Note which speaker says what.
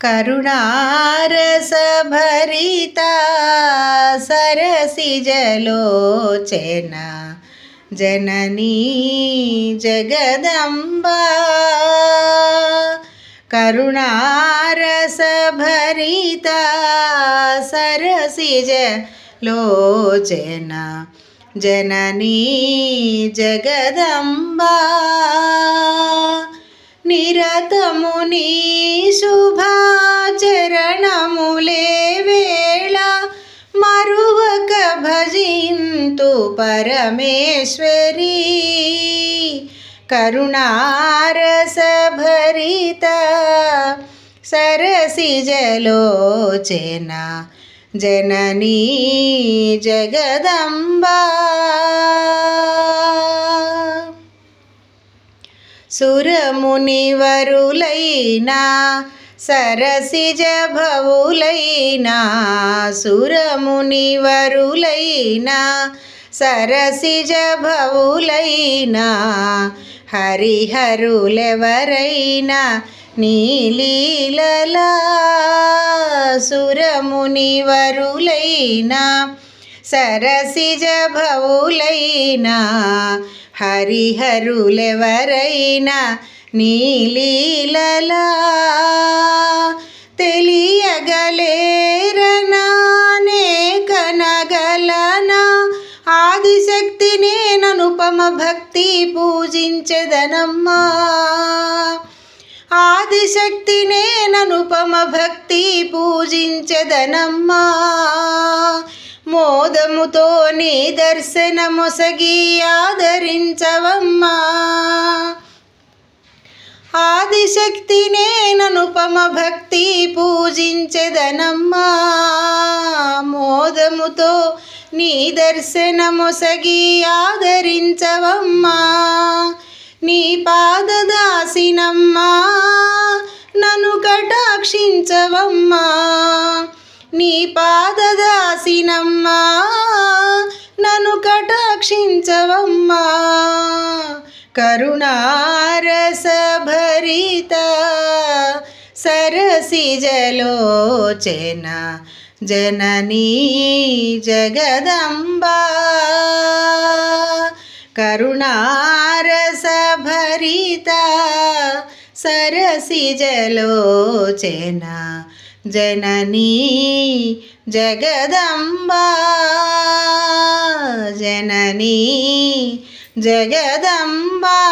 Speaker 1: కరుణారసభరిత సరసిజలోచన జననీ జగదంబా కరుణారసభరిత సరసిజ లోచన జననీ జగదంబా నిరతముని నీ శుభాచరణములే వేళ మరువక భజింతు పరమేశ్వరీ. కరుణారసభరిత సరసిజలోచన జననీ జగదంబా. సురమునివరులైనా సరసిజ భవులైనా సురమునివరులైనా సరసిజ భవులైనా హరిహరులెవరైనా నీలీలలా సురమునివరులైనా సరసిజ భవులైనా హరిహరులెవరైనా నీలీలలా నేననుపమ భక్తి పూజించెదనమ్మా. ఆదిశక్తి నేననుపమ భక్తి పూజించెదనమ్మా. మోదముతో నీ దర్శనమొసగి ఆదరించవమ్మా. ఆదిశక్తి నేననుపమ భక్తి పూజించెదనమ్మా. మోదముతో నీ దర్శనమొసగి ఆదరించవమ్మా నీ పాదదాసినమ్మా. నన్ను కటాక్షించవమ్మా. నీ పాదదాసినమ్మా. నన్ను కటాక్షించవమ్మా. కరుణారసభరిత సరసిజలోచన జననీ జగదంబా. కరుణారసభరిత సరసిజలోచన జననీ జగదంబా. జననీ జగదంబా.